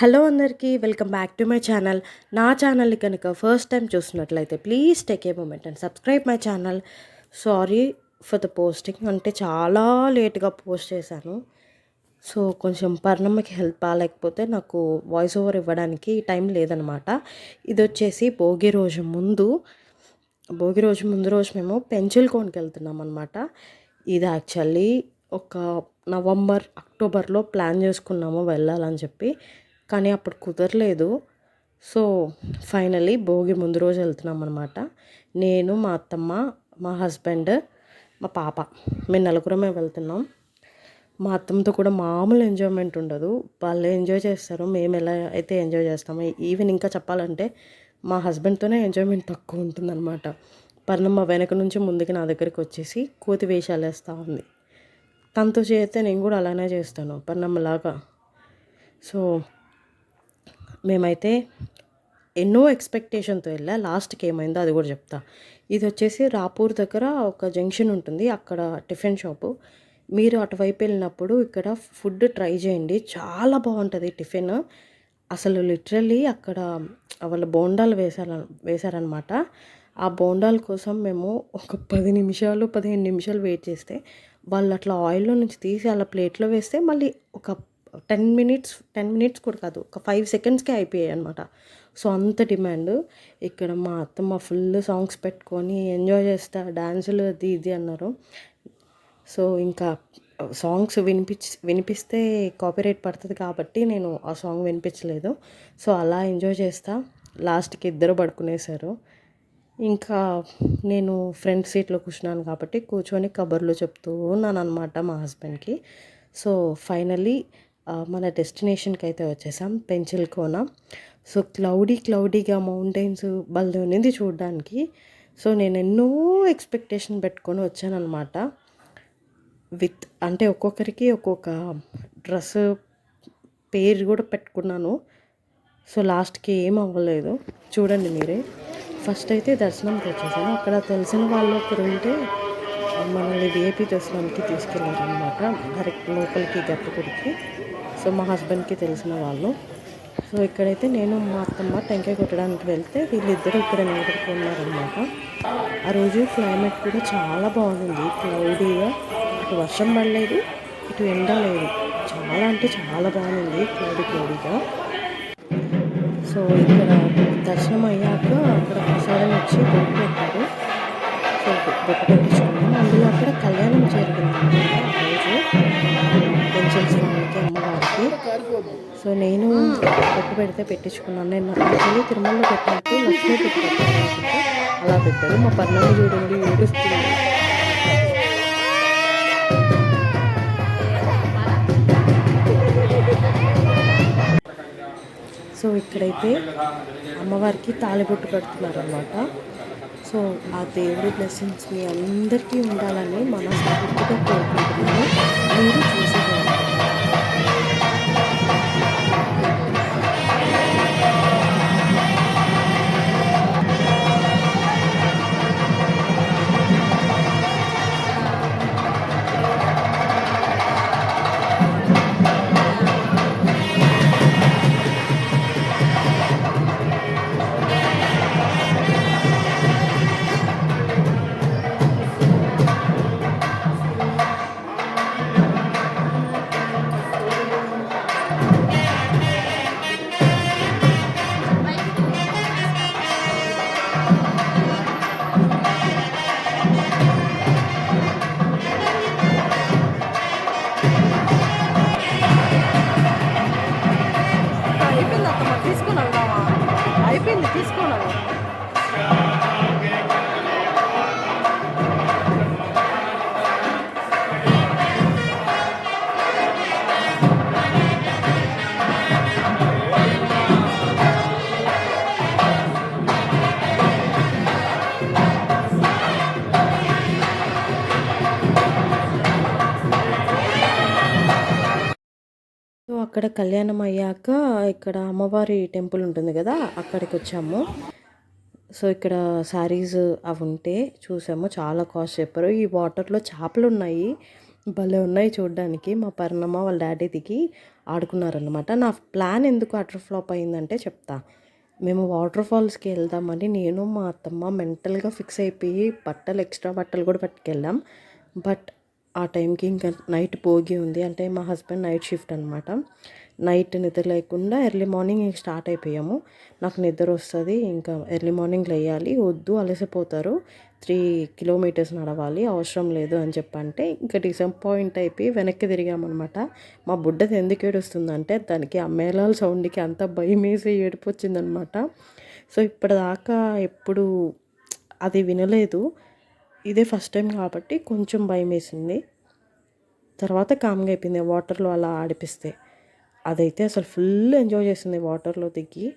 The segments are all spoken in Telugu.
హలో అందరికీ welcome back to my channel. నా ఛానల్ని కనుక ఫస్ట్ టైం చూసినట్లయితే please take a moment and subscribe my channel. Sorry for the posting. అంటే చాలా లేట్గా పోస్ట్ చేశాను. సో కొంచెం పర్ణమ్మకి హెల్ప్ బాగాలేకపోతే నాకు వాయిస్ ఓవర్ ఇవ్వడానికి టైం లేదనమాట. ఇది వచ్చేసి భోగి రోజు ముందు. భోగి రోజు ముందు రోజు మేము పెంచుల్ కోన్కి వెళ్తున్నాం అనమాట ఇది యాక్చువల్లీ ఒక నవంబర్ అక్టోబర్లో ప్లాన్ చేసుకున్నాము వెళ్ళాలని చెప్పి. కానీ అప్పుడు కుదరలేదు. సో ఫైనలీ భోగి ముందు రోజు వెళ్తున్నాం అనమాట నేను మా అత్తమ్మ మా హస్బెండ్ మా పాప. మేము నలుగురమే వెళ్తున్నాం. మా అత్తమ్మతో కూడా మామూలు ఎంజాయ్మెంట్ ఉండదు. వాళ్ళు ఎంజాయ్ చేస్తారు. మేము ఎలా అయితే ఎంజాయ్ చేస్తామో ఈవెన్ ఇంకా చెప్పాలంటే మా హస్బెండ్తోనే ఎంజాయ్మెంట్ తక్కువ ఉంటుందన్నమాట. పర్ణమ్మ వెనక నుంచి ముందుకి నా దగ్గరికి వచ్చేసి కోతి వేషాలు వేస్తూ ఉంది. తనతో చేస్తే నేను కూడా అలానే చేస్తాను. పర్ణమ్మలాగా సో మేమైతే ఎన్నో ఎక్స్పెక్టేషన్తో వెళ్ళా. లాస్ట్కి ఏమైందో అది కూడా చెప్తా. ఇది వచ్చేసి రాపూర్ దగ్గర ఒక జంక్షన్ ఉంటుంది. అక్కడ టిఫిన్ షాపు. మీరు అటువైపు వెళ్ళినప్పుడు ఇక్కడ ఫుడ్ ట్రై చేయండి. చాలా బాగుంటుంది టిఫిన్. అసలు లిటరల్లీ అక్కడ వాళ్ళ బోండాలు వేసార వేశారనమాట ఆ బోండాల కోసం మేము ఒక పది నిమిషాలు పదిహేను నిమిషాలు వెయిట్ చేస్తే వాళ్ళు అట్లా ఆయిల్లో నుంచి తీసి అలా ప్లేట్లో వేస్తే మళ్ళీ ఒక టెన్ మినిట్స్ టెన్ మినిట్స్ కూడా కాదు ఒక ఫైవ్ సెకండ్స్కే అయిపోయాయి అనమాట సో అంత డిమాండ్. ఇక్కడ మా అత్తమ్మ ఫుల్ సాంగ్స్ పెట్టుకొని ఎంజాయ్ చేస్తా డ్యాన్సులు అది ఇది అన్నారు. సో ఇంకా సాంగ్స్ వినిపించి వినిపిస్తే కాపీరైట్ పడుతుంది కాబట్టి నేను ఆ సాంగ్ వినిపించలేదు. సో అలా ఎంజాయ్ చేస్తా. లాస్ట్కి ఇద్దరు పడుకునేశారు. ఇంకా నేను ఫ్రంట్ సీట్లో కూర్చున్నాను కాబట్టి కూర్చొని కబర్లు చెప్తూ ఉన్నాను అనమాట మా హస్బెండ్కి. సో ఫైనలీ మన డెస్టినేషన్కి అయితే వచ్చేసాం. పెన్సిల్ కోన సో క్లౌడీ క్లౌడీగా మౌంటైన్స్ భలే ఉన్నింది చూడడానికి. సో నేను ఎన్నో ఎక్స్పెక్టేషన్ పెట్టుకొని వచ్చానమాట విత్ అంటే ఒక్కొక్కరికి ఒక్కొక్క డ్రెస్ పేరు కూడా పెట్టుకున్నాను. సో లాస్ట్కి ఏం అవ్వలేదు. చూడండి మీరే. ఫస్ట్ అయితే దర్శనంకి వచ్చేసాను అక్కడ తెలిసిన వాళ్ళు ఒకరు ఉంటే మనల్ని విఐపి దర్శనానికి తీసుకెళ్ళారనమాట డైరెక్ట్ లోపలికి గట్టుకుడికి. సో మా హస్బెండ్కి తెలిసిన వాళ్ళు. సో ఇక్కడైతే నేను మా అత్తమ్మ టెంకాయ కొట్టడానికి వెళ్తే వీళ్ళిద్దరూ ఇక్కడ నిలబడుకున్నారనమాట ఆ రోజు క్లైమేట్ కూడా చాలా బాగుంది. క్లౌడీగా ఇటు వర్షం పడలేదు ఇటు ఎండ లేదు. చాలా అంటే చాలా బాగుంది క్లౌడీ క్లౌడీగా సో ఇక్కడ దర్శనం అయ్యాక అక్కడ ప్రసాదం వచ్చి బొట్టు పెట్టారు. సో బొట్టు పెట్టించు సో నేను బొట్టు పెడితే పెట్టించుకున్నాను. నేను యాక్చువల్లీ తిరుమలలో పెట్టినట్టు లక్ష్మీ పెట్టు పెట్టారు అలా పెట్టారు మా పర్ణాలు చూడండి ఏడుస్తుంది సో ఇక్కడైతే అమ్మవారికి తాళిబొట్టు కడుతున్నారు అనమాట సో ఆ దేవుడి బ్లెస్సింగ్స్ మీ అందరికీ ఉండాలని మనస్ఫూర్తిగా కోరుకుంటున్నాను. అక్కడ కళ్యాణం అయ్యాక ఇక్కడ అమ్మవారి టెంపుల్ ఉంటుంది కదా అక్కడికి వచ్చాము. సో ఇక్కడ శారీస్ అవి ఉంటే చూసాము. చాలా కాస్ట్ చెప్పారు. ఈ వాటర్లో చేపలు ఉన్నాయి. భలే ఉన్నాయి చూడడానికి. మా పర్ణమ్మ వాళ్ళ డాడీ దిగి ఆడుకున్నారనమాట నా ప్లాన్ ఎందుకు అటర్ ఫ్లాప్ అయిందంటే చెప్తా. మేము వాటర్ ఫాల్స్కి వెళ్దామని నేను మా అత్తమ్మ మెంటల్గా ఫిక్స్ అయిపోయి బట్టలు ఎక్స్ట్రా బట్టలు కూడా పట్టుకెళ్ళాం. బట్ ఆ టైంకి ఇంకా నైట్ భోగి ఉంది. అంటే మా హస్బెండ్ నైట్ షిఫ్ట్ అనమాట నైట్ నిద్ర లేకుండా ఎర్లీ మార్నింగ్ ఇంక స్టార్ట్ అయిపోయాము. నాకు నిద్ర వస్తుంది. ఇంకా ఎర్లీ మార్నింగ్ లేయాలి. వద్దు అలసిపోతారు. త్రీ కిలోమీటర్స్ నడవాలి. అవసరం లేదు అని చెప్పంటే ఇంకా డిసప్పాయింట్ అయిపోయి వెనక్కి తిరిగామన్నమాట. మా బుడ్డది ఎందుకు ఏడుస్తుందంటే దానికి ఆ మేళాల సౌండ్కి అంత భయం వేసి ఏడిపొచ్చిందనమాట సో ఇప్పటిదాకా ఎప్పుడు అది వినలేదు. ఇదే ఫస్ట్ టైం కాబట్టి కొంచెం భయం వేసింది. తర్వాత కామ్గా అయిపోయింది. వాటర్లో అలా ఆడిపిస్తే. అదైతే అసలు ఫుల్ ఎంజాయ్ చేసింది వాటర్లో దిగి.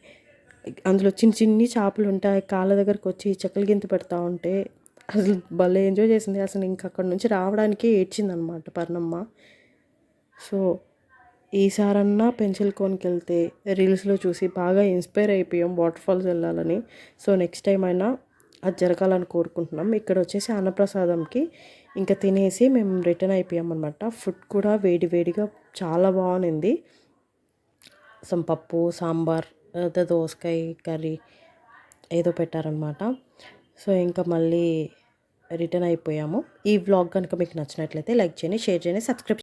అందులో చిన్న చిన్ని చేపలు ఉంటాయి. కాళ్ళ దగ్గరకు వచ్చి చెక్కలు గింత పెడతా ఉంటే అసలు భలే ఎంజాయ్ చేసింది. అసలు ఇంక అక్కడ నుంచి రావడానికి ఏడ్చింది అనమాట పర్ణమ్మ. సో ఈసారన్నా పెన్సిల్ కోన్కి వెళ్తే రీల్స్లో చూసి బాగా ఇన్స్పైర్ అయిపోయాం. వాటర్ ఫాల్స్ వెళ్ళాలని. సో నెక్స్ట్ టైం అయినా అది జరగాలని కోరుకుంటున్నాం. ఇక్కడ వచ్చేసి అన్నప్రసాదంకి ఇంకా తినేసి మేము రిటర్న్ అయిపోయామన్నమాట. ఫుడ్ కూడా వేడి వేడిగా చాలా బాగుంది. సం పప్పు సాంబార్ దోసకాయ కర్రీ ఏదో పెట్టారనమాట సో ఇంకా మళ్ళీ రిటర్న్ అయిపోయాము. ఈ వ్లాగ్ కనుక మీకు నచ్చినట్లయితే లైక్ చేయండి షేర్ చేయండి సబ్స్క్రైబ్